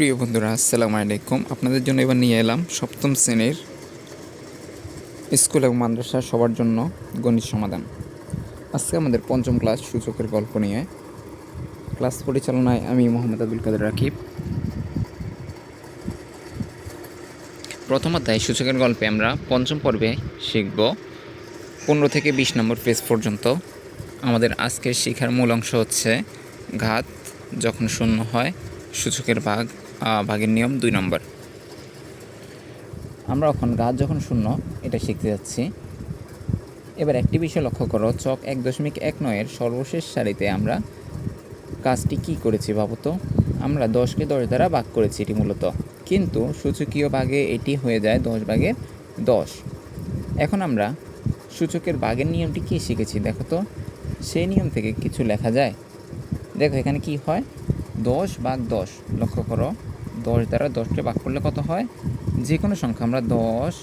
প্রিয় বন্ধুরা, আসসালামু আলাইকুম। আপনাদের জন্য এবার নিয়ে এলাম সপ্তম শ্রেণির স্কুল এবং মাদ্রাসা সবার জন্য গণিত সমাধান। আজকে আমাদের পঞ্চম ক্লাস সূচকের গল্প নিয়ে। ক্লাস পরিচালনায় আমি মোহাম্মদ আবুল কাদের রাকিব। প্রথম অধ্যায় সূচকের গল্পে আমরা পঞ্চম পর্বে শিখব পনেরো থেকে বিশ নম্বর পেজ পর্যন্ত। আমাদের আজকের শিখার মূল অংশ হচ্ছে ঘাত, যখন শূন্য হয় সূচকের ভাগ ভাগের নিয়ম দুই নম্বর। আমরা এখন গাছ যখন শূন্য, এটা শিখতে যাচ্ছি। এবার একটি বিষয় লক্ষ্য করো, চক এক দশমিক এক নয়ের সর্বশেষ সারিতে আমরা কাজটি কি করেছি ভাবো তো? আমরা দশকে দশ দ্বারা ভাগ করেছি এটি মূলত। কিন্তু সূচকীয় ভাগে এটি হয়ে যায় দশ ভাগের দশ। এখন আমরা সূচকের ভাগের নিয়মটি কী শিখেছি দেখো তো? সেই নিয়ম থেকে কিছু লেখা যায়। দেখো এখানে কি হয়? দশ ভাগ দশ, লক্ষ্য করো। দশ দ্বারা দশকে ভাগ করলে কত হয়? যে কোনো সংখ্যা, আমরা দশ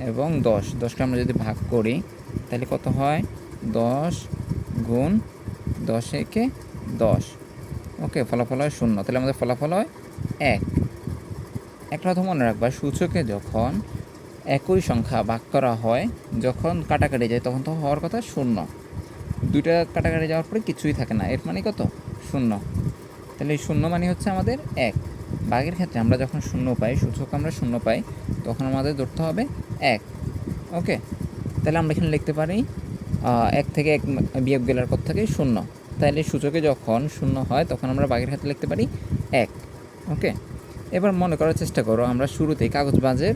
এবং দশ, দশকে আমরা যদি ভাগ করি, তাহলে কত হয়? দশ গুণ দশ একে দশ। ওকে, ফলাফল হয় শূন্য। তাহলে আমাদের ফলাফল হয় এক। একটা কথা মনে রাখবা, সূচকে যখন একই সংখ্যা ভাগ করা হয়, যখন কাটাকাটি যায়, তখন তো হওয়ার কথা শূন্য। দুইটা কাটাকাটি যাওয়ার পরে কিছুই থাকে না। এর মানে কত? শূন্য। তাহলে এই শূন্য মানে হচ্ছে আমাদের এক। বাঘের ক্ষেত্রে আমরা যখন শূন্য পাই, সূচক আমরা শূন্য পাই, তখন আমাদের ধরতে হবে এক। ওকে? তাহলে আমরা এখানে লিখতে পারি এক থেকে এক বিয়োগ গেলার পর থেকে শূন্য। তাহলে সূচকে যখন শূন্য হয়, তখন আমরা বাঘের ক্ষেত্রে লিখতে পারি এক। ওকে? এবার মনে করার চেষ্টা করো, আমরা শুরুতেই কাগজবাজের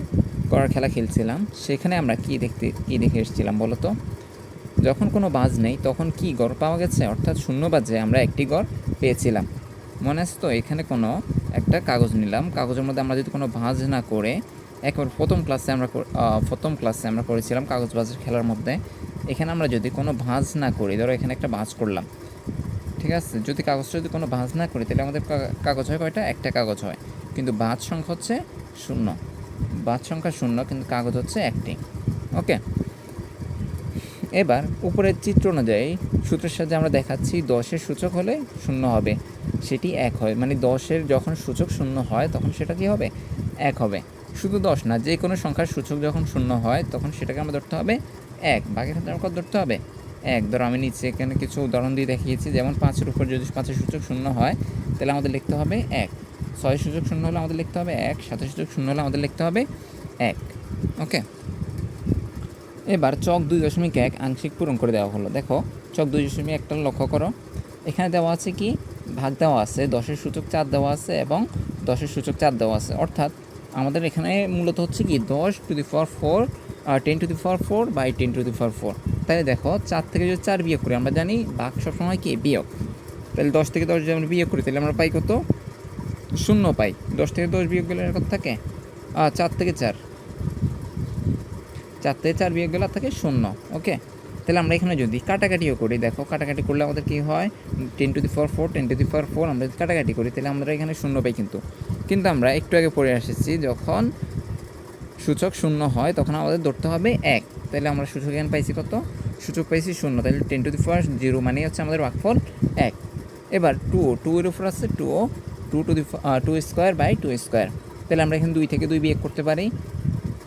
করার খেলা খেলছিলাম, সেখানে আমরা কি দেখতে, কি দেখে এসেছিলাম বলো তো? যখন কোনো বাজ নেই, তখন কি গড় পাওয়া গেছে? অর্থাৎ শূন্য বাজে আমরা একটি গড় পেয়েছিলাম। মনে আছে তো? এখানে কোনো একটা কাগজ নিলাম। কাগজের মধ্যে আমরা যদি কোনো ভাঁজ না করে একবার প্রথম ক্লাসে আমরা প্রথম ক্লাসে আমরা করেছিলাম কাগজ বাজের খেলার মধ্যে। এখানে আমরা যদি কোনো ভাঁজ না করি, ধরো এখানে একটা ভাঁজ করলাম, ঠিক আছে? যদি কাগজটা যদি কোনো ভাঁজ না করি, তাহলে আমাদের কাগজ হয় কয়টা? একটা কাগজ হয়। কিন্তু ভাঁজ সংখ্যা হচ্ছে শূন্য। ভাঁজ সংখ্যা শূন্য, কিন্তু কাগজ হচ্ছে একটি। ওকে? এবার উপরের চিত্র অনুযায়ী সূত্রের সাহায্যে আমরা দেখাচ্ছি, দশের সূচক হলে শূন্য হবে। সেটি এক হয়। মানে দশের যখন সূচক শূন্য হয়, তখন সেটা কি হবে? এক হবে। শুধু দশ না, যে কোনো সংখ্যার সূচক যখন শূন্য হয়, তখন সেটাকে আমরা ধরতে হবে এক। বাকি ক্ষেত্রে আমার কত ধরতে হবে? এক। ধরো আমি নিচে এখানে কিছু উদাহরণ দিয়ে দেখিয়েছি, যেমন পাঁচের উপর যদি পাঁচের সূচক শূন্য হয়, তাহলে আমাদের লিখতে হবে এক। ছয় সূচক শূন্য হলে আমাদের লিখতে হবে এক, সাতের সূচক শূন্য হলে আমাদের লিখতে হবে এক। ওকে? এবার চক দুই দশমিক এক আংশিক পূরণ করে দেওয়া হলো। দেখো, চক দুই দশমিক একটা লক্ষ্য করো। এখানে দেওয়া আছে কি? ভাগ দেওয়া আছে, দশের সূচক চার দেওয়া আছে এবং দশের সূচক চার দেওয়া আছে। অর্থাৎ আমাদের এখানে মূলত হচ্ছে কি, দশ to the for four, R ten to the power four by ten to the power four. তাহলে দেখো, চার থেকে যদি চার বিয়োগ করি, আমরা জানি ভাগ সবসময় কি? বিয়োগ। তাহলে দশ থেকে দশ যদি আমরা বিয়োগ করি, তাহলে আমরা পাই কত? শূন্য পাই। দশ থেকে দশ বিয়োগ গেলে কত থাকে? চার থেকে চার। চার থেকে চার বিয়োগ গেলে থাকে শূন্য, ওকে? তাহলে আমরা এখানে যদি কাটাকাটিও করি, দেখো কাটাকাটি করলে আমাদের কী হয়? Ten to the four four ten to the four four আমরা যদি কাটাকাটি করি, তাহলে আমরা এখানে শূন্য পাই কিন্তু। কিন্তু আমরা একটু আগে পড়ে এসেছি, যখন সূচক শূন্য হয়, তখন আমাদের ধরতে হবে এক। তাহলে আমরা সূচক এখানে পাইছি কত? সূচক পাইছি শূন্য, তাহলে ten to the four zero মানে হচ্ছে আমাদের ভাগফল এক। এবার টু ও টু এর উপর আছে two O two to the two square by two square তাহলে আমরা এখানে দুই থেকে দুই বিয়োগ করতে পারি।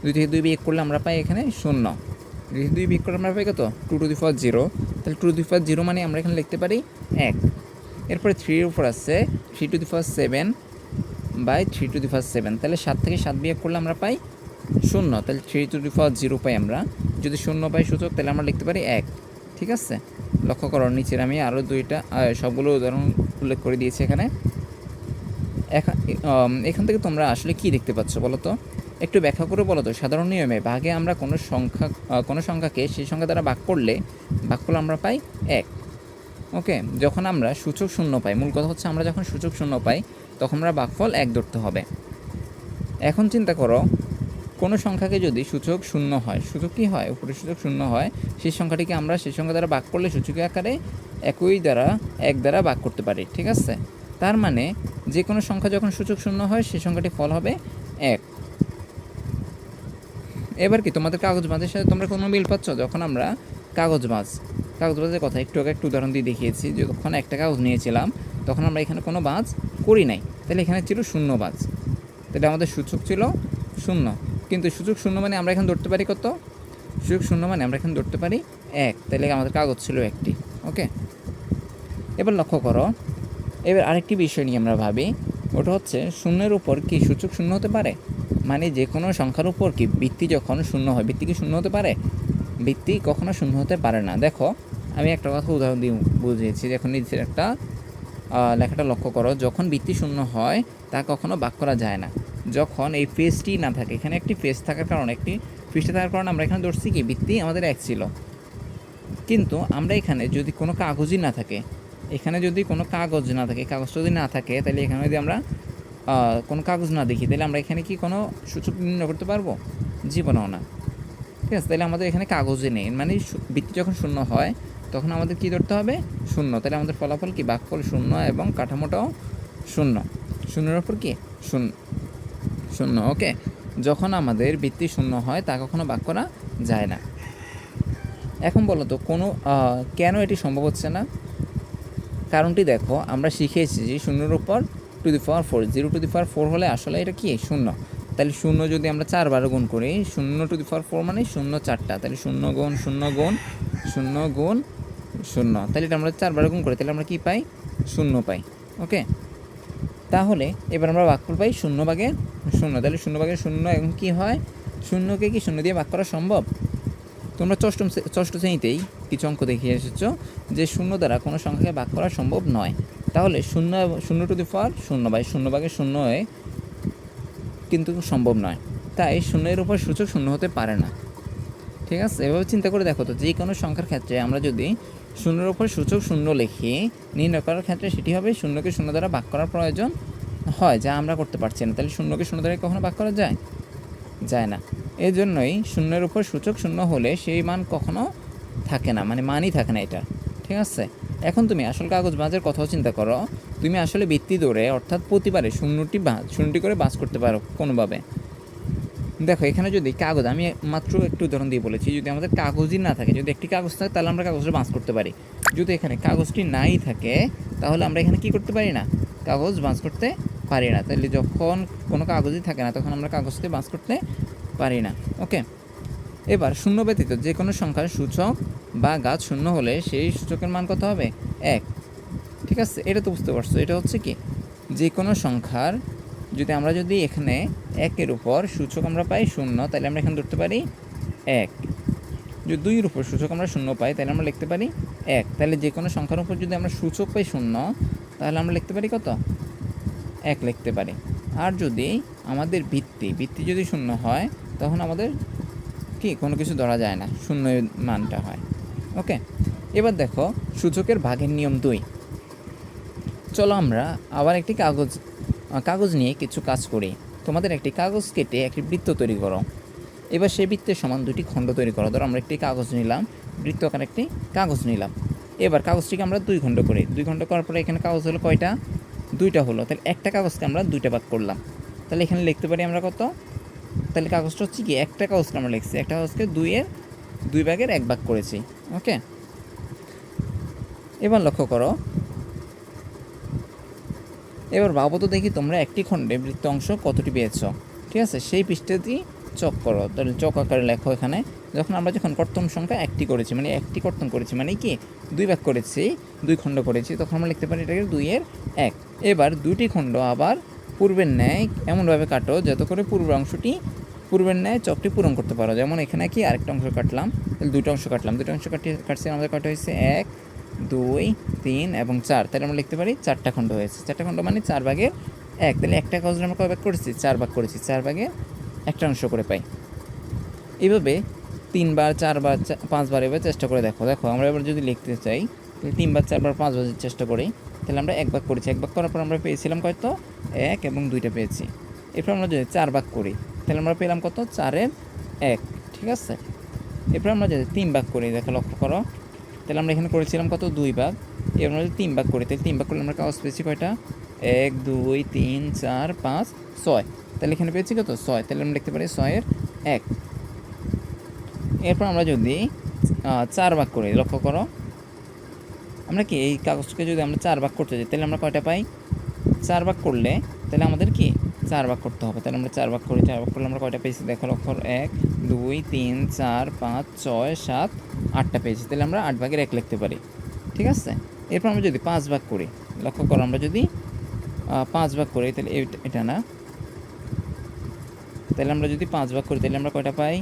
দুই থেকে দুই বিয়োগ করলে আমরা পাই এখানে শূন্য। থেকে দুই বিয়োগ করলে আমরা পাই কত two to the four zero তাহলে two to the four zero মানে আমরা এখানে লিখতে পারি এক। এরপরে থ্রির উপর আছে three to the four seven by three to the four seven তাহলে সাত থেকে সাত বিয়োগ করলে আমরা পাই শূন্য। তাহলে three to the four zero পাই আমরা। যদি শূন্য পাই সূচক, তাহলে আমরা লিখতে পারি এক। ঠিক আছে? লক্ষ্য করো, নিচের আমি আরও দুইটা সবগুলো উদাহরণ উল্লেখ করে দিয়েছি এখানে। এখা- এখান থেকে তোমরা আসলে কি দেখতে পাচ্ছ বলো তো? একটু ব্যাখ্যা করে বলো তো, সাধারণ নিয়মে ভাগে আমরা কোনো সংখ্যা কোনো সংখ্যাকে সেই সংখ্যা দ্বারা ভাগ করলে ভাগ করলে আমরা পাই এক। ওকে, যখন আমরা সূচক শূন্য পাই, মূল কথা হচ্ছে আমরা যখন সূচক শূন্য পাই, তখন আমরা ভাগফল এক ধরতে হবে। এখন চিন্তা করো, কোনো সংখ্যাকে যদি সূচক শূন্য হয়, সূচক কী হয়, উপরে সূচক শূন্য হয়, সেই সংখ্যাটিকে আমরা সেই সংখ্যা দ্বারা ভাগ করলে সূচকের আকারে একই দ্বারা, এক দ্বারা ভাগ করতে পারি, ঠিক আছে? তার মানে যে কোনো সংখ্যা যখন সূচক শূন্য হয়, সেই সংখ্যাটি ফল হবে এক। এবার কি, তোমাদের কাগজ বাঁধের সাথে তোমরা কোনো মিল পাচ্ছ? যখন আমরা কাগজ বাঁধ, কাগজ বাঁধের কথা একটু আগে একটু উদাহরণ দিয়ে দেখিয়েছি যখন একটা কাগজ নিয়েছিলাম, তখন আমরা এখানে কোনো বাজ করি নাই। তাহলে এখানে ছিল শূন্য বাজ তাহলে আমাদের সূচক ছিল শূন্য। কিন্তু সূচক শূন্য মানে আমরা এখন ধরতে পারি কত? সূচক শূন্য মানে আমরা এখন ধরতে পারি এক। তাহলে আমাদের কাগজ ছিল একটি, ওকে? এবার লক্ষ্য করো, এবার আরেকটি বিষয় নিয়ে আমরা ভাবি, ওটা হচ্ছে শূন্যের উপর কি সূচক শূন্য হতে পারে? মানে যে কোনো সংখ্যার উপর কি? বৃত্তি যখন শূন্য হয় বৃত্তি কি শূন্য হতে পারে? বৃত্তি কখনো শূন্য হতে পারে না। দেখো, আমি একটা কথা উদাহরণ দিয়ে বুঝিয়েছি। যখন নিজের একটা লেখাটা লক্ষ্য করো। যখন বৃত্তি শূন্য হয়, তা কখনো বাক করা যায় না। যখন এই ফেসটি না থাকে, এখানে একটি ফেস থাকার কারণে, একটি পৃষ্ঠে থাকার কারণে আমরা এখানে ধরছি কি? বৃত্তি আমাদের এক ছিল। কিন্তু আমরা এখানে যদি কোনো কাগজই না থাকে, এখানে যদি কোনো কাগজ না থাকে কাগজ যদি না থাকে, তাহলে এখানে যদি আমরা কোনো কাগজ না দেখি, তাহলে আমরা এখানে কি কোনো সূচক নির্ণয় করতে পারব? জীবনেও না। ঠিক আছে, তাহলে আমাদের এখানে কাগজে নেই। মানে বৃত্তি যখন শূন্য হয়, তখন আমাদের কি ধরতে হবে? শূন্য। তাহলে আমাদের ফলাফল কি? বাকফল শূন্য এবং কাঠামোটাও শূন্য। শূন্যের ওপর কি? শূন্য। শূন্য, ওকে। যখন আমাদের বৃত্তি শূন্য হয়, তা কখনো বাক করা যায় না। এখন বলো তো, কোনো কেন এটি সম্ভব হচ্ছে না? কারণটি দেখো, আমরা শিখে এসেছি শূন্যের উপর to the power four zero to the power four হলে আসলে এটা কি? শূন্য। তাহলে শূন্য যদি আমরা চারবার গুণ করি, শূন্য টু দি পাওয়ার ফোর মানে শূন্য চারটা। তাহলে শূন্য গুণ শূন্য গুণ শূন্য গুণ, শূন্য। তাহলে এটা আমরা চারবার গুণ করি, তাহলে আমরা কি পাই? শূন্য পাই। ওকে? তাহলে এবার আমরা ভাগফল পাই শূন্য ভাগে শূন্য। তাহলে শূন্য ভাগে শূন্য এখন কি হয়? শূন্যকে কি শূন্য দিয়ে ভাগ করা সম্ভব? তোমরা শ্রে- ষষ্ঠ শ্রেণীতেই কিছু অঙ্ক দেখিয়ে এসেছ যে শূন্য দ্বারা কোনো সংখ্যাকে ভাগ করা সম্ভব নয়। তাহলে শূন্য শূন্য টু দি পাওয়ার শূন্য বাই শূন্য ভাগে শূন্য কিন্তু সম্ভব নয়। তাই শূন্যের উপর সূচক শূন্য হতে পারে না। ঠিক আছে? এভাবে চিন্তা করে দেখো তো, যে কোনো সংখ্যার ক্ষেত্রে আমরা যদি শূন্যের উপর সূচক শূন্য লিখি, নির্ণয় করার ক্ষেত্রে সেটি হবে শূন্যকে শূন্য দ্বারা ভাগ করার প্রয়োজন হয়, যা আমরা করতে পারছি না। তাহলে শূন্যকে শূন্য দ্বারা কখনো ভাগ করা যায়? যায় না। এই জন্যই শূন্যের উপর সূচক শূন্য হলে সেই মান কখনো থাকে না মানে মানই থাকে না এটা। ঠিক আছে? এখন তুমি আসল কাগজ বাজের কথাও চিন্তা করো। তুমি আসলে বৃত্তি ধরে অর্থাৎ প্রতিবারে শূন্যটি বা শূন্যটি করে বাস করতে পারো কোনোভাবে। দেখো, এখানে যদি কাগজ আমি মাত্র একটু উদাহরণ দিয়ে বলেছি, যদি আমাদের কাগজই না থাকে, যদি একটি কাগজ থাকে, তাহলে আমরা কাগজটা বাঁচ করতে পারি। যদি এখানে কাগজটি নাই থাকে, তাহলে আমরা এখানে কি করতে পারি না? কাগজ বাঁচ করতে পারি না। তাহলে যখন কোনো কাগজই থাকে না, তখন আমরা কাগজকে বাঁচ করতে পারি না। ওকে? এবার, শূন্য ব্যতীত যে কোনো সংখ্যার সূচক বা গাছ শূন্য হলে সেই সূচকের মান কত হবে? এক। ঠিক আছে, এটা তো বুঝতে পারছ। এটা হচ্ছে কি? যে কোনো সংখ্যার যদি আমরা যদি এখানে একের উপর সূচক আমরা পাই শূন্য, তাহলে আমরা এখানে ধরতে পারি এক। যদি দুইয়ের উপর সূচক আমরা শূন্য পাই, তাহলে আমরা লিখতে পারি এক। তাহলে যে কোনো সংখ্যার উপর যদি আমরা সূচক পাই শূন্য, তাহলে আমরা লিখতে পারি কত? এক লিখতে পারি। আর যদি আমাদের ভিত্তি ভিত্তি যদি শূন্য হয়, তখন আমাদের কি? কোনো কিছু ধরা যায় না শূন্য মানটা হয়। ওকে এবার দেখো, সূচকের ভাগের নিয়ম দুই। চলো আমরা আবার একটি কাগজ কাগজ নিয়ে কিছু কাজ করি। তোমাদের একটি কাগজ কেটে একটি বৃত্ত তৈরি করো। এবার সেই বৃত্তের সমান দুটি খণ্ড তৈরি করো। ধরো আমরা একটি কাগজ নিলাম, বৃত্ত আকার একটি কাগজ নিলাম। এবার কাগজটিকে আমরা দুই খণ্ড করি। দুই খণ্ড করার পরে এখানে কাগজ হলো কয়টা? দুইটা হলো। তাহলে একটা কাগজকে আমরা দুইটা ভাগ করলাম। তাহলে এখানে লিখতে পারি আমরা কত? তাহলে কাগজটা হচ্ছে কি? একটা কাগজকে আমরা লিখছি। একটা কাগজকে দুইয়ের দুই ভাগের এক ভাগ করেছি, ওকে? এবার লক্ষ্য করো। এবার ভাবো তো দেখি তোমরা একটি খণ্ডে বৃত্ত অংশ কতটি পেয়েছ, ঠিক আছে? সেই পৃষ্ঠটি চক করো, তাহলে চক আকারে লেখো এখানে। যখন আমরা যখন কর্তন সংখ্যা একটি করেছি মানে একটি কর্তন করেছি মানে কি? দুই ভাগ করেছি, দুই খণ্ড করেছি, তখন আমরা লিখতে পারি এটাকে দুইয়ের এক। এবার দুইটি খণ্ড আবার পূর্বের ন্যায় এমনভাবে কাটো, যাতে করে পূর্বের অংশটি পূর্বের ন্যায় চকটি পূরণ করতে পারো। যেমন এখানে কি আরেকটা অংশ কাটলাম দুটো অংশ কাটলাম। দুটো অংশ কাটি কাটছি, আমাদের কাটা হয়েছে এক, দুই, তিন এবং চার। তাহলে আমরা লিখতে পারি চারটা খণ্ড হয়েছে। চারটা খণ্ড মানে চার ভাগের এক। তাহলে একটা কাগজ আমরা কয় ভাগ করেছি? চার ভাগ করেছি। চার ভাগে একটা অংশ করে পাই। এইভাবে তিনবার, চারবার পাঁচবার এবার চেষ্টা করে দেখো। দেখো, আমরা এবার যদি লিখতে চাই, তাহলে তিনবার, চারবার, পাঁচবার যদি চেষ্টা করি, তাহলে আমরা এক ভাগ করেছি। এক ভাগ করার পর আমরা পেয়েছিলাম কত এক এবং দুইটা পেয়েছি। এরপর আমরা যদি চার ভাগ করি তাহলে আমরা পেলাম কত? চারের এক, ঠিক আছে? এরপর আমরা যদি তিন ভাগ করি, দেখো লক্ষ্য করো। তাহলে আমরা এখানে করেছিলাম কত? দুই ভাগ। এবার আমরা যদি তিন ভাগ করি, তাহলে তিন ভাগ করলে আমরা কাগজ পেয়েছি কয়টা? এক, দুই, তিন, চার, পাঁচ, ছয়। তাহলে এখানে পেয়েছি কত? ছয়। তাহলে আমরা লিখতে পারি ছয়ের এক। এরপর আমরা যদি চার ভাগ করি, লক্ষ্য করো। আমরা কি এই কাগজকে যদি আমরা চার ভাগ করতে যাই, তাহলে আমরা কয়টা পাই? চার ভাগ করলে, তাহলে আমাদের চার ভাগ করতে হবে। তাহলে আমরা চার ভাগ করি চার ভাগ করলে আমরা কয়টা পেয়েছি? দেখো লক্ষ্য করো, এক দুই তিন চার পাঁচ ছয় সাত আটটা পেয়েছি। তাহলে আমরা আট ভাগের এক লিখতে পারি। ঠিক আছে? এরপর আমরা যদি পাঁচ ভাগ করি লক্ষ্য করো আমরা যদি পাঁচ ভাগ করি তাহলে এটা না? তাহলে আমরা যদি পাঁচ ভাগ করি তাহলে আমরা কয়টা পাই?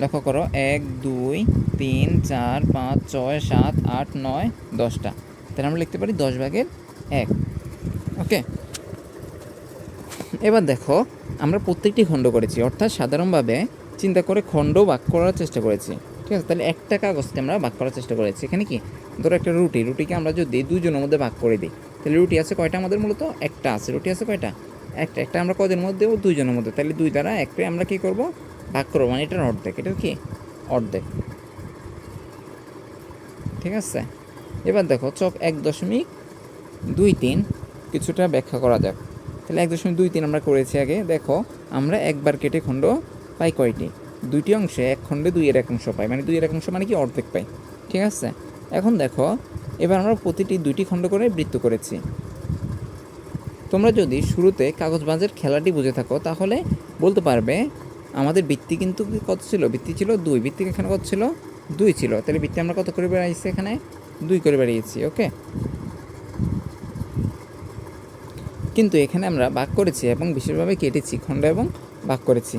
লক্ষ্য করো এক দুই তিন চার পাঁচ ছয় সাত আট নয় দশটা। তাহলে আমরা লিখতে পারি দশ ভাগের এক। ওকে? এবার দেখো, আমরা প্রত্যেকটি খণ্ড করেছি, অর্থাৎ সাধারণভাবে চিন্তা করে খণ্ড ভাগ করার চেষ্টা করেছি। ঠিক আছে, তাহলে একটা কাগজকে আমরা ভাগ করার চেষ্টা করেছি। এখানে কি? ধরো একটা রুটি, রুটিকে আমরা যদি দুজনের মধ্যে ভাগ করে দিই, তাহলে রুটি আছে কয়টা আমাদের মূলত? একটা আছে, রুটি আছে কয়টা? একটা একটা আমরা কদের মধ্যে ও দুইজনের মধ্যে, তাহলে দুই দ্বারা একটা আমরা কী করব? ভাগ করব মানে এটার অর্ধেক, এটা কি? অর্ধেক। ঠিক আছে? এবার দেখো, চক এক দশমিক দুই তিন, কিছুটা ব্যাখ্যা করা যাক। তাহলে এক দশমিক দুই তিন আমরা করেছি আগে। দেখো, আমরা একবার কেটে খণ্ড পাই কয়টি? দুইটি অংশে এক খণ্ডে দুইয়ের এক অংশ পাই। মানে দুইয়ের এক অংশ মানে কি? অর্ধেক পাই। ঠিক আছে? এখন দেখো, এবার আমরা প্রতিটি দুইটি খণ্ড করে বৃত্ত করেছি। তোমরা যদি শুরুতে কাগজবাজের খেলাটি বুঝে থাকো, তাহলে বলতে পারবে, আমাদের বৃত্তি কিন্তু কত ছিল? বৃত্তি ছিল দুই। বৃত্তি এখানে কত ছিল? দুই ছিল। তাহলে বৃত্তি আমরা কত করে বেড়াইছি এখানে? দুই করে বেড়িয়েছি, ওকে? কিন্তু এখানে আমরা বাক করেছি এবং বিশেষভাবে কেটেছি খণ্ড এবং বাক করেছি।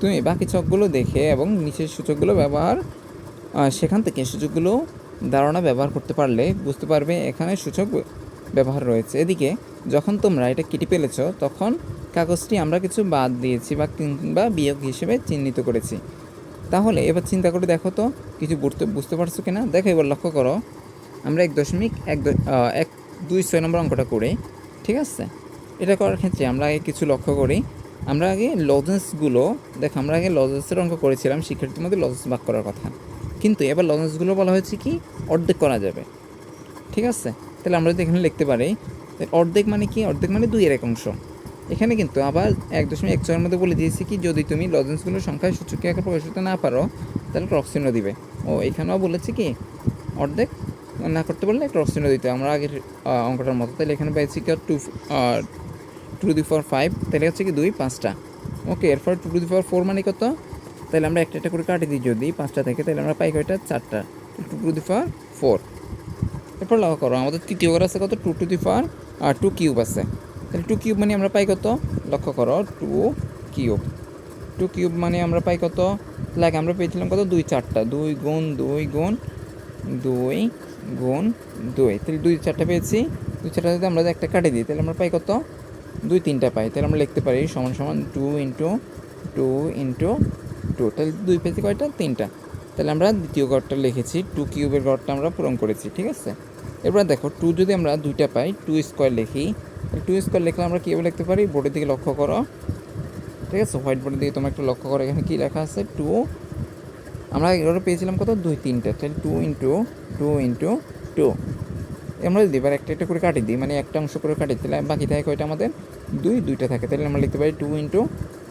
তুমি বাকি চকগুলো দেখে এবং নিচের সূচকগুলো ব্যবহার সেখান থেকে সূচকগুলো ধারণা ব্যবহার করতে পারলে বুঝতে পারবে এখানে সূচক ব্যবহার রয়েছে। এদিকে যখন তোমরা এটা কেটে ফেলেছ, তখন কাগজটি আমরা কিছু বাদ দিয়েছি বা কিংবা বিয়োগ হিসেবে চিহ্নিত করেছি। তাহলে এবার চিন্তা করে দেখো তো, কিছু বুঝতে বুঝতে পারছ কিনা? দেখো এবার লক্ষ্য করো। আমরা এক দশমিক এক এক দুই ছয় নম্বর অঙ্কটা করি, ঠিক আছে? এটা করার ক্ষেত্রে আমরা আগে কিছু লক্ষ্য করি। আমরা আগে লজেন্সগুলো দেখ আমরা আগে লজেন্সের অঙ্ক করেছিলাম, শিক্ষার্থীর মধ্যে লজেন্স ভাগ করার কথা। কিন্তু এবার লজেন্সগুলো বলা হয়েছে কি? অর্ধেক করা যাবে। ঠিক আছে? তাহলে আমরা যদি এখানে লিখতে পারি অর্ধেক মানে কি? অর্ধেক মানে দুইয়ের এক অংশ। এখানে কিন্তু আবার এক দশমিক এক ছয়ের মধ্যে বলে দিয়েছি কি, যদি তুমি লজেন্সগুলোর সংখ্যায় সূচকে আকার প্রকাশ করতে না পারো, তাহলে ক্রস চিহ্ন দিবে। ও, এখানেও বলেছে কি? অর্ধেক না করতে পারলে ক্রস দিতে। আমরা আগের অঙ্কটার মতো। তাহলে এখানে পাইছি কি? Two two to the four five তাহলে হচ্ছে কি দুই, পাঁচটা। ওকে এরপর two to the four four মানে কত? তাহলে আমরা একটা একটা করে কাটি দিই যদি পাঁচটা থেকে, তাহলে আমরা পাই কয়টা? চারটা। Two to the four four এরপর লক্ষ্য করো, আমাদের তৃতীয় ঘর আছে কত? টু টু দি ফোর আর টু কিউব আছে। তাহলে টু কিউব মানে আমরা পাই কত? লক্ষ্য করো টু কিউব টু কিউব মানে আমরা পাই কত? লাইক আমরা পেয়েছিলাম কত? দুই চারটা। দুই গুণ দুই গুণ দুই গুণ দুই। তাহলে দুই চারটা পেয়েছি। দুই চারটা যদি আমরা একটা কাটে দিই, তাহলে আমরা পাই কত? দুই তিনটা পাই। তাহলে আমরা লিখতে পারি সমান সমান two into two into two তাহলে দুই পেয়েছি কয়টা? তিনটা। তাহলে আমরা দ্বিতীয় গড়টা লিখেছি টু কিউবের গড়টা আমরা পূরণ করেছি, ঠিক আছে? এবার দেখো টু যদি আমরা দুইটা পাই টু স্কোয়ার লিখি টু স্কোয়ার লিখলে আমরা কীভাবে লিখতে পারি? বোর্ডের দিকে লক্ষ্য করো। ঠিক আছে? হোয়াইট বোর্ডের দিকে তোমরা একটু লক্ষ্য করো, এখানে কী লেখা আছে? টু আমরা এগুলো পেয়েছিলাম কত? দুই তিনটে। তাহলে two into two into two আমরা যদি এবার একটা একটা করে কাটি দিই মানে একটা অংশ করে কাটি, তাহলে বাকি থাকে কয়টা আমাদের? দুই, দুইটা থাকে। তাহলে আমরা লিখতে পারি টু ইন্টু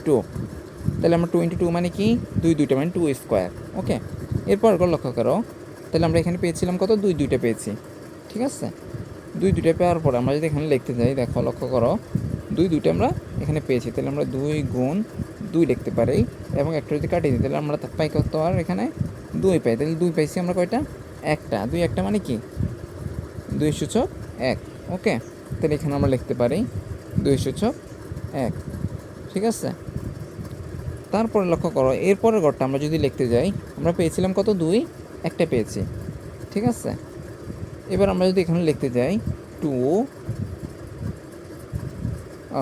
টু তাহলে আমরা টু ইন্টু টু মানে কি? দুই, দুইটা মানে টু স্কোয়ার ওকে এরপর লক্ষ্য করো, তাহলে আমরা এখানে পেয়েছিলাম কত? দুই, দুইটা পেয়েছি, ঠিক আছে? দুই, দুইটা পাওয়ার পর আমরা যদি এখানে লিখতে যাই, দেখো, লক্ষ্য করো, দুই, দুইটা আমরা এখানে পেয়েছি, তাহলে আমরা দুই গুণ দুই লিখতে পারি, এবং একটা যদি কাটিয়ে দিই, তাহলে আমরা পাই কত? আর এখানে দুই পাই, তাহলে দুই পাইছি আমরা কয়টা? একটা। দুই, একটা মানে কি? দুই সূচক এক। ওকে, তাহলে এখানে আমরা লিখতে পারি দুই সূচক এক। ঠিক আছে? তারপরে লক্ষ্য করো, এরপরের ঘরটা আমরা যদি লিখতে যাই, আমরা পেয়েছিলাম কত? দুই। একটা পেয়েছি। ঠিক আছে? এবার আমরা যদি এখানে লিখতে যাই, টু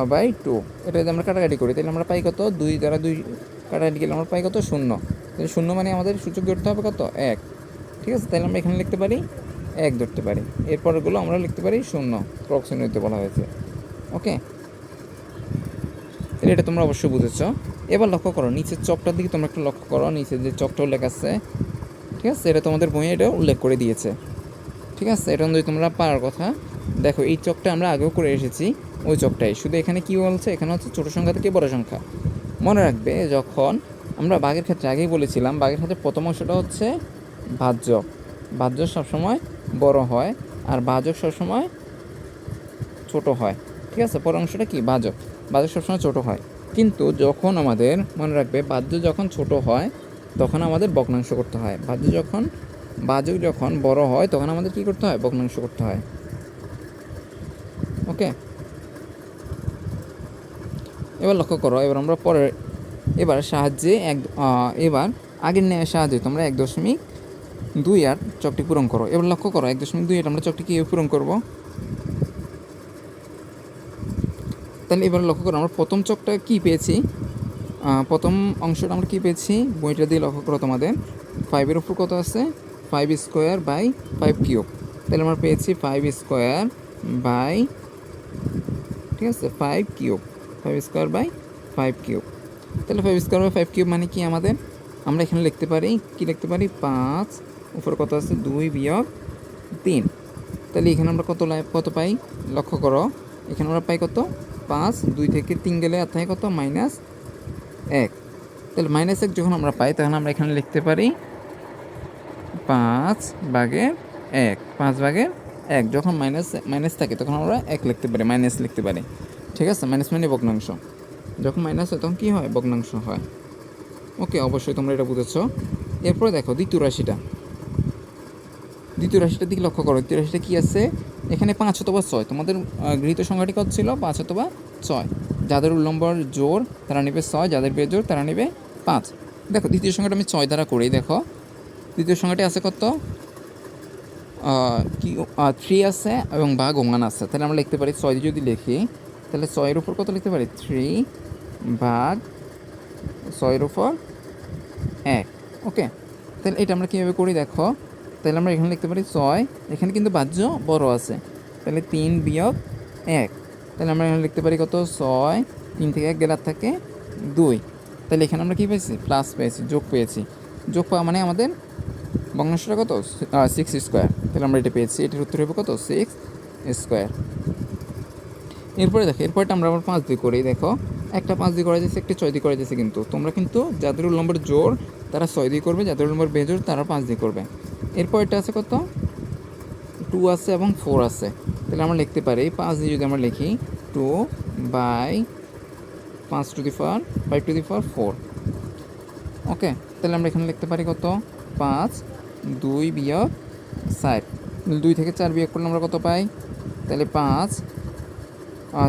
বাই টু। এটা যদি আমরা কাটাকাটি করি, তাহলে আমরা পাই কত? দুই দ্বারা দুই কাটাকাটি গেলে আমরা পাই কত? শূন্য। তাহলে শূন্য মানে আমাদের সূচক ধরতে হবে কত? এক। ঠিক আছে? তাহলে আমরা এখানে লিখতে পারি এক ধরতে পারি। এরপরগুলো আমরা লিখতে পারি শূন্য ক্রক শূন্য বলা হয়েছে। ওকে তাহলে এটা তোমরা অবশ্যই বুঝেছ। এবার লক্ষ্য করো, নিচের চকটার দিকে তোমরা একটু লক্ষ্য করো নিচের যে চকটা উল্লেখ আছে, ঠিক আছে? এটা তোমাদের বইয়ে এটা উল্লেখ করে দিয়েছে। ঠিক আছে? এটা যদি তোমরা পারার কথা, দেখো এই চকটা আমরা আগেও করে এসেছি, ওই চকটাই শুধু এখানে কি বলছে? এখানে হচ্ছে ছোটো সংখ্যা থেকে বড় সংখ্যা। মনে রাখবে যখন আমরা বাঘের ক্ষেত্রে আগেই বলেছিলাম, বাঘের ক্ষেত্রে প্রথম অংশটা হচ্ছে ভাজ্য। ভাজ্য সবসময় বড় হয় আর ভাজক সবসময় ছোট হয়। ঠিক আছে? পরের অংশটা কি? বাজক। বাজক সবসময় ছোট হয়। কিন্তু যখন আমাদের মনে রাখবে, বাদ্য যখন ছোট হয়, তখন আমাদের বগ্নাংশ করতে হয়। বাদ্য যখন, বাজক যখন বড় হয়, তখন আমাদের কি করতে হয়? বগ্নাংশ করতে হয়। ওকে? এবার লক্ষ্য করো, এবার আমরা পরের, এবার সাহায্যে এক এবার আগের সাহায্যে তোমরা এক দশমিক দুই আট চকটি পূরণ করো। এবার লক্ষ্য করো, এক দশমিক দুই আট আমরা চকটি কীভাবে পূরণ করব। তাহলে এবার লক্ষ্য করো, আমরা প্রথম চকটা কি পেয়েছি? প্রথম অংশটা আমরা কি পেয়েছি? বইটা দিয়ে লক্ষ্য করো তোমাদের। ফাইভের উপর কত আছে? Five square by five cube তাহলে আমরা পেয়েছি ফাইভ স্কোয়ার বাই ঠিক আছে? Five cube five square by five cube তাহলে five square by five cube মানে কি আমাদের? আমরা এখানে লিখতে পারি, কি লিখতে পারি? পাঁচ উপর কত আছে? দুই বিয়োগ তিন। তাহলে এখানে আমরা কত কত পাই? লক্ষ্য করো। এখানে আমরা পাই কত? পাঁচ। দুই থেকে তিন গেলে আর কত? মাইনাস এক। তাহলে মাইনাস এক যখন আমরা পাই তখন আমরা এখানে লিখতে পারি পাঁচ ভাগের এক। পাঁচ ভাগের এক। যখন মাইনাস মাইনাস থাকে, তখন আমরা এক লিখতে পারি, মাইনাস লিখতে পারি। ঠিক আছে? মাইনাস মানে ভগ্নাংশ। যখন মাইনাস হয়, তখন কী হয়? ভগ্নাংশ হয়। ওকে, অবশ্যই তোমরা এটা বুঝেছ। এরপরে দেখো, দ্বিতীয় রাশিটা। দ্বিতীয় রাশিটার দিকে লক্ষ্য করো। দ্বিতীয় রাশিটা কী আছে? এখানে পাঁচ অথবা ছয়। তোমাদের গৃহীত সংখ্যাটি কত ছিল? পাঁচ অথবা ছয়। যাদের উল্লম্বর জোর, তারা নেবে ছয়। যাদের বেজোর তারা নেবে পাঁচ। দেখো, দ্বিতীয় সংখ্যাটা আমি ছয় দ্বারা করি দেখো। দ্বিতীয় সংখ্যাটি আছে কত? কি থ্রি আছে এবং ভাগ ওমান আছে। তাহলে আমরা লিখতে পারি ছয় যদি লিখি, তাহলে ছয়ের উপর কত লিখতে পারি? থ্রি ভাগ ছয়ের উপর এক। ওকে তাহলে এটা আমরা কীভাবে করি দেখো? তাহলে আমরা এখানে লিখতে পারি ছয়। এখানে কিন্তু বাহ্য বড় আছে। তাহলে তিন বিয়োগ এক। তাহলে আমরা এখানে লিখতে পারি কত? ছয়। তিন থেকে এক গেলার থাকে দুই। তাহলে এখানে আমরা কী পেয়েছি? প্লাস পেয়েছি, যোগ পেয়েছি। যোগ পাওয়া মানে আমাদের ভগ্নাংশটা কত? সিক্স স্কোয়ার তাহলে আমরা এটা পেয়েছি। এটার উত্তর হবে কত? সিক্স স্কোয়ার এরপরে দেখো, এরপরটা আমরা আবার পাঁচ দুই করি দেখো। একটা পাঁচ দিয়ে করা যাচ্ছে একটা ছয় দিয়ে করা যাচ্ছে কিন্তু। তোমরা কিন্তু যাদের উল্লম্বর জোর তারা ছয় দিয়ে করবে, যাদের উল্লম্বর বেজোর তারা পাঁচ দিয়ে করবে। এরপর এটা আছে কত? টু আছে এবং ফোর আছে। তাহলে আমরা লিখতে পারি, পাঁচ দিয়ে যদি আমরা লিখি টু বাই পাঁচ to the four by to the four four okay তাহলে আমরা এখানে লিখতে পারি কত? পাঁচ, দুই বিয়োগ ষাট দুই থেকে চার বিয়োগ করলে আমরা কত পাই? তাহলে পাঁচ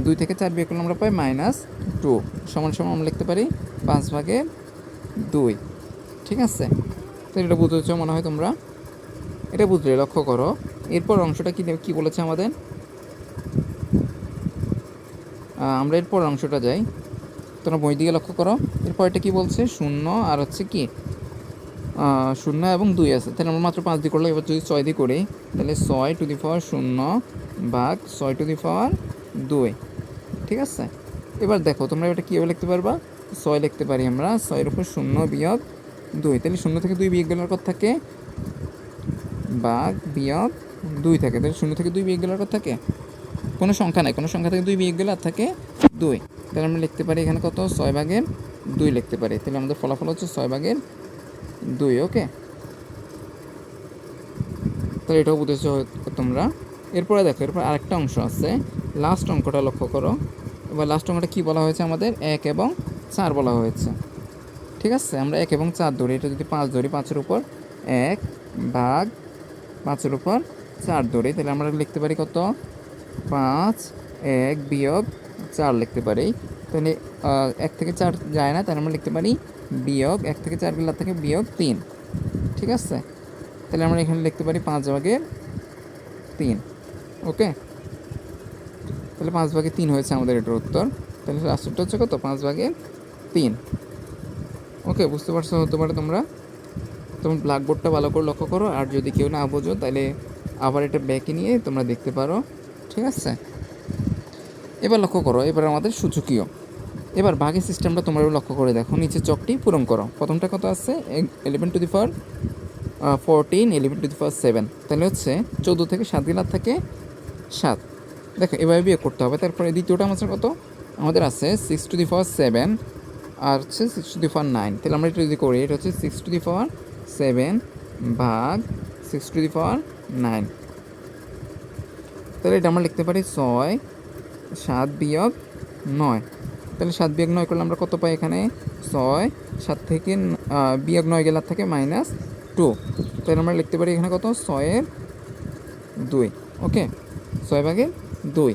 দুই থেকে চার বিয়োগ করলে আমরা পাই মাইনাস টু সমান সমান আমরা লিখতে পারি পাঁচ ভাগের দুই। ঠিক আছে? তো এটা বুঝতে বুঝেছ মনে হয় তোমরা? এটা বুঝলে, লক্ষ্য করো। এরপর অংশটা কি কি বলেছে আমাদের? আমরা এরপর অংশটা যাই। তোমরা বই দিকে লক্ষ্য করো। এরপর এটা কি বলছে? শূন্য, আর হচ্ছে কি? শূন্য এবং দুই আছে। তাহলে আমরা মাত্র পাঁচ দিয়ে করলে এবার যদি ছয় দিয়ে করি, তাহলে ছয় টু দি পাওয়ার শূন্য ভাগ ছয় টু দি পাওয়ার দুই। ঠিক আছে? এবার দেখো, তোমরা এটা কীভাবে লিখতে পারবা? ছয় লিখতে পারি আমরা। ছয়ের উপর শূন্য বিয়োগ দুই। তাহলে শূন্য থেকে দুই বিয়োগ গেলার কত থাকে ভাগ বিয়োগ দুই থাকে। তাহলে শূন্য থেকে দুই বিয়োগ গেলার কত থাকে? কোনো সংখ্যা নাই। কোনো সংখ্যা থেকে দুই বিয়োগ গেলে আর থাকে দুই। তাহলে আমরা লিখতে পারি এখানে কত? ছয় ভাগের দুই লিখতে পারি। তাহলে আমাদের ফলাফল হচ্ছে ছয় ভাগের দুই, ওকে? তাহলে এটাও বুঝেছ তোমরা। এরপরে দেখো, এরপর আরেকটা অংশ আছে। লাস্ট অঙ্কটা লক্ষ্য করো। এবার লাস্ট অঙ্কটা কী বলা হয়েছে আমাদের? এক এবং চার বলা হয়েছে। ঠিক আছে? আমরা এক এবং চার ধরি। এটা যদি পাঁচ ধরি, পাঁচের উপর এক ভাগ পাঁচের উপর চার ধরি, তাহলে আমরা লিখতে পারি কত? পাঁচ, এক বিয়োগ চার লিখতে পারি। তাহলে এক থেকে চার যায় না, তাহলে আমরা লিখতে পারি বিয়োগ এক থেকে চার গেলার থেকে বিয়োগ তিন। ঠিক আছে? তাহলে আমরা এখানে লিখতে পারি পাঁচ ভাগের তিন। ওকে? তাহলে পাঁচ ভাগে তিন হয়েছে আমাদের এটার উত্তর। তাহলে রাষ্ট্রটা হচ্ছে কত? পাঁচ ভাগের তিন। ওকে, বুঝতে পারছ হতে পারে তোমরা? তোমরা ব্ল্যাকবোর্ডটা ভালো করে লক্ষ্য করো, আর যদি কেউ না বোঝো, তাহলে আবার এটা ব্যাকে নিয়ে তোমরা দেখতে পারো, ঠিক আছে? এবার লক্ষ্য করো, এবার আমাদের সূচকীয়। এবার ভাগের সিস্টেমটা তোমরা লক্ষ্য করে দেখো নিচে চকটি পূরণ করো। প্রথমটা কত আছে? Eleven to the power fourteen eleven to the power seven তাহলে হচ্ছে চোদ্দ থেকে সাত গেলার থাকে সাত। দেখো, এভাবে বিয়োগ করতে হবে। তারপরে দ্বিতীয়টা আমাদের কত? আমাদের আছে six to the power seven আর হচ্ছে six to the power nine তাহলে আমরা এটা যদি করি, এটা হচ্ছে six to the power seven ভাগ six to the power nine তাহলে এটা আমরা লিখতে পারি ছয় সাত বিয়োগ নয়। তাহলে সাত বিয়োগ নয় করলে আমরা কত পাই এখানে? ছয় সাত থেকে বিয়োগ নয় গেলার থেকে মাইনাস টু তাহলে আমরা লিখতে পারি এখানে কত? ছয়ের দুই। ওকে ছয় ভাগের দুই।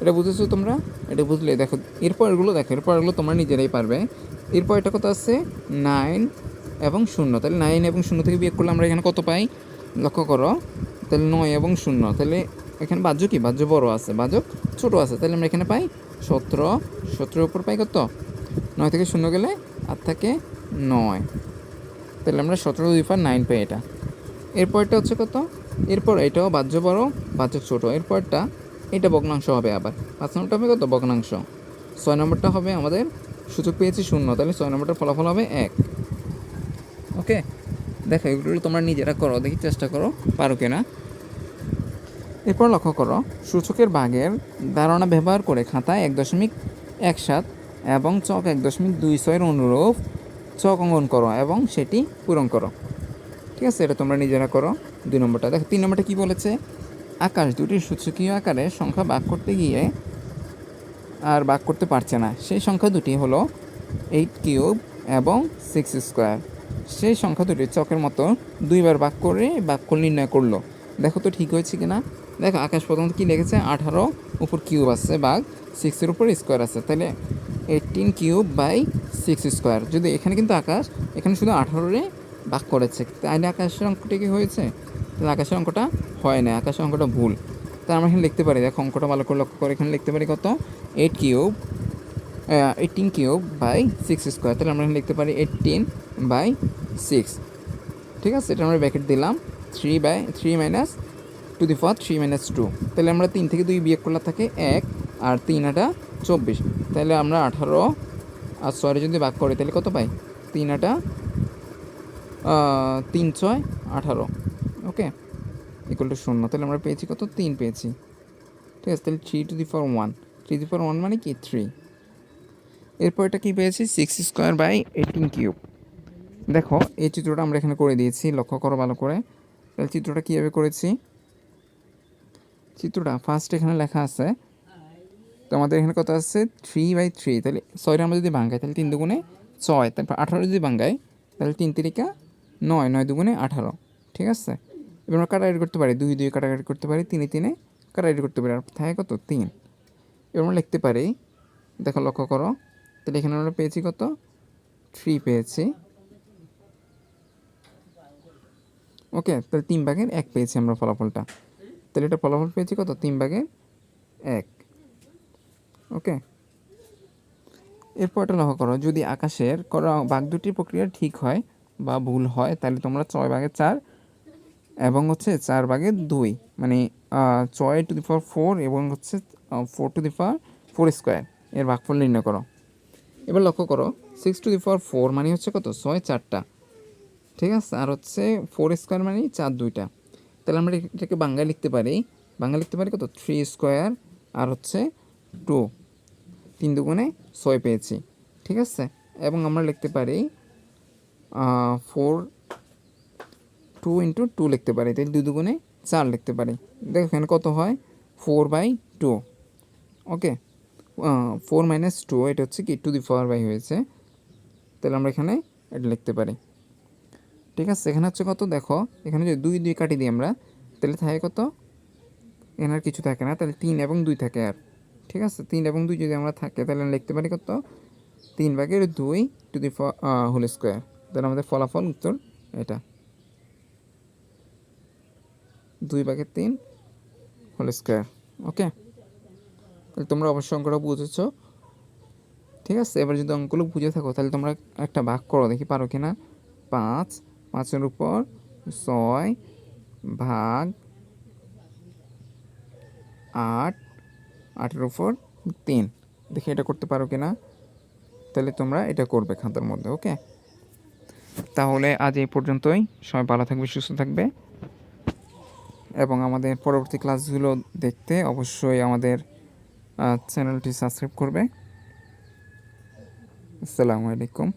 এটা বুঝেছ তোমরা? এটা বুঝলে? দেখো, এরপরগুলো দেখো, এরপরগুলো তোমরা নিজেরাই পারবে। এরপর এটা কত আছে, নাইন এবং শূন্য। তাহলে নাইন এবং শূন্য থেকে বিয়োগ করলে আমরা এখানে কত পাই? লক্ষ্য করো, তাহলে নয় এবং শূন্য। তাহলে এখানে বাহ্য কি? বাহ্য বড় আছে, বাহ্য ছোট আছে। তাহলে আমরা এখানে পাই সতেরো। সতেরোর উপর পাই কত? নয় থেকে শূন্য গেলে আর থাকে নয়। তাহলে আমরা সতেরো দুই পার নাইন পাই এটা। এরপরটা হচ্ছে কত? এরপর এটাও বাহ্য বড়, বাহ্য ছোট। এরপরটা এটা ভগ্নাংশ হবে আবার। পাঁচ নম্বরটা হবে কত? ভগ্নাংশ। ছয় নম্বরটা হবে আমাদের, সুযোগ পেয়েছি শূন্য, তাহলে ছয় নম্বরটার ফলাফল হবে এক। ওকে? দেখো, এগুলো তোমরা নিজেরা করো, দেখি চেষ্টা করো, পারো কিনা? এরপর লক্ষ্য করো, সূচকের বাঘের ধারণা ব্যবহার করে খাতায় এক দশমিক এক সাত এবং চক এক দশমিক দুই ছয়ের অনুরূপ চক অঙ্কন করো এবং সেটি পূরণ করো। ঠিক আছে, এটা তোমরা নিজেরা করো, দুই নম্বরটা। দেখো, তিন নম্বরটা কী বলেছে? আকাশ দুটি সূচকীয় আকারে সংখ্যা বাক করতে গিয়ে আর বাক করতে পারছে না। সেই সংখ্যা দুটি হলো এইট কিউব এবং সিক্স স্কোয়ার সেই সংখ্যা দুটি চকের মতো দুইবার বাক করে বাক্য নির্ণয় করল। দেখো তো ঠিক হয়েছে কিনা? দেখো, আকাশ প্রথমত কী লেগেছে আঠারো উপর কিউব আছে বাঘ সিক্সের উপর স্কোয়ার আছে। তাহলে eighteen cube by six square যদি এখানে কিন্তু আকাশ, এখানে শুধু আঠারোরে বাক করেছে। তাহলে আকাশের অঙ্কটা কি হয়েছে? তাহলে আকাশের অঙ্কটা হয় না আকাশের অঙ্কটা ভুল। তাই আমরা এখানে লিখতে পারি, দেখো অঙ্কটা ভালো করে লক্ষ্য করে এখানে লিখতে পারি কত? Eight cube eighteen cube by six square তাহলে আমরা এখানে লিখতে পারি এইটিন বাই সিক্স ঠিক আছে, এটা আমরা ব্যাকেট দিলাম। Three by three minus two the four three minus two তাহলে আমরা তিন থেকে দুই বিয়োগ করলে থাকে এক, আর তিন আটা চব্বিশ। তাহলে আমরা আঠারো, আর ছয় যদি ভাগ করি, তাহলে কত পাই? তিন আটা তিন ছয়, আঠারো। ইকুয়াল টু শূন্য, তাহলে আমরা পেয়েছি কত? তিন পেয়েছি। ঠিক আছে, তাহলে three two the four one three the four one মানে কি? থ্রি এরপর এটা কী পেয়েছি? Six square by eighteen cube দেখো, এই চিত্রটা আমরা এখানে করে দিয়েছি, লক্ষ্য করো ভালো করে। তাহলে চিত্রটা কীভাবে করেছি? চিত্রটা ফার্স্ট এখানে লেখা আছে তো আমাদের এখানে কত আছে? থ্রি বাই থ্রি তাহলে ছয়টা আমরা যদি ভাঙ্গাই তাহলে তিন দুগুণে ছয়। তারপর আঠারো যদি ভাঙ্গাই তাহলে তিন তিরিকা নয় নয় দুগুণে আঠারো। ঠিক আছে? এবার আমরা কাটাকাটি করতে পারি। দুই দুই কাটাকাটি করতে পারি, তিনে তিনে কাটাকাটি করতে পারি। আর থাকে কত? তিন। এবার আমরা লিখতে পারি, দেখো লক্ষ্য করো, তাহলে এখানে আমরা পেয়েছি কত? থ্রি পেয়েছি। ওকে, তাহলে তিন ভাগের এক পেয়েছি আমরা ফলাফলটা। তাহলে এটা ফলাফল পেয়েছি কত? তিন ভাগের এক। ওকে? এরপর এটা লক্ষ্য করো, যদি আকাশের করা ভাগ দুটির প্রক্রিয়া ঠিক হয় বা ভুল হয়, তাহলে তোমরা ছয় ভাগের চার এবং হচ্ছে চার ভাগের দুই মানে ছয় টু দি পাওয়ার ফোর এবং হচ্ছে four two the power four square এর ভাগফল নির্ণয় করো। এবার লক্ষ্য করো six two the power four মানে হচ্ছে কত? ছয় চারটা। ঠিক আছে? আর হচ্ছে ফোর স্কোয়ার মানে চার দুইটা। তাহলে আমরা এটাকে বাংলায় লিখতে পারি বাংলা লিখতে পারি কত? থ্রি স্কোয়ার আর হচ্ছে টু তিন দুগুণে ছয় পেয়েছি। ঠিক আছে? এবং আমরা লিখতে পারি ফোর টু ইন্টু টু লিখতে পারি। তাহলে দুই দুগুণে চার লিখতে পারি। দেখো এখানে কত হয়? Four by two okay four minus two এটা হচ্ছে কি? টু দি পাওয়ার বাই হয়েছে। তাহলে আমরা এখানে এটা লিখতে পারি। ঠিক আছে? এখানে হচ্ছে কত? দেখো, এখানে যদি দুই দুই কাটি দিই আমরা, তাহলে থাকে কত? এখানে আর কিছু থাকে না। তাহলে তিন এবং দুই থাকে আর। ঠিক আছে? তিন এবং দুই যদি আমরা থাকে, তাহলে লিখতে পারি কত? তিন ভাগের দুই টু দি হোল স্কোয়ার তাহলে আমাদের ফলাফল উত্তর এটা। দুই ভাগের তিন হোল স্কোয়ার ওকে তাহলে তোমরা অবশ্যই অঙ্কটা বুঝেছ, ঠিক আছে? এবার যদি অঙ্কগুলো বুঝে থাকো, তাহলে তোমরা একটা ভাগ করো, দেখি পারো কি না পাঁচ, পাঁচের উপর ছয় ভাগ আট, আটের উপর তিন, দেখি এটা করতে পারো কি না তাহলে তোমরা এটা করবে খাতার মধ্যে ওকে তাহলে আজ এই পর্যন্তই, সবাই ভালো থাকবে, সুস্থ থাকবে। এবং আমাদের পরবর্তী ক্লাসগুলো দেখতে অবশ্যই আমাদের চ্যানেলটি সাবস্ক্রাইব করবে। আসসালামু আলাইকুম।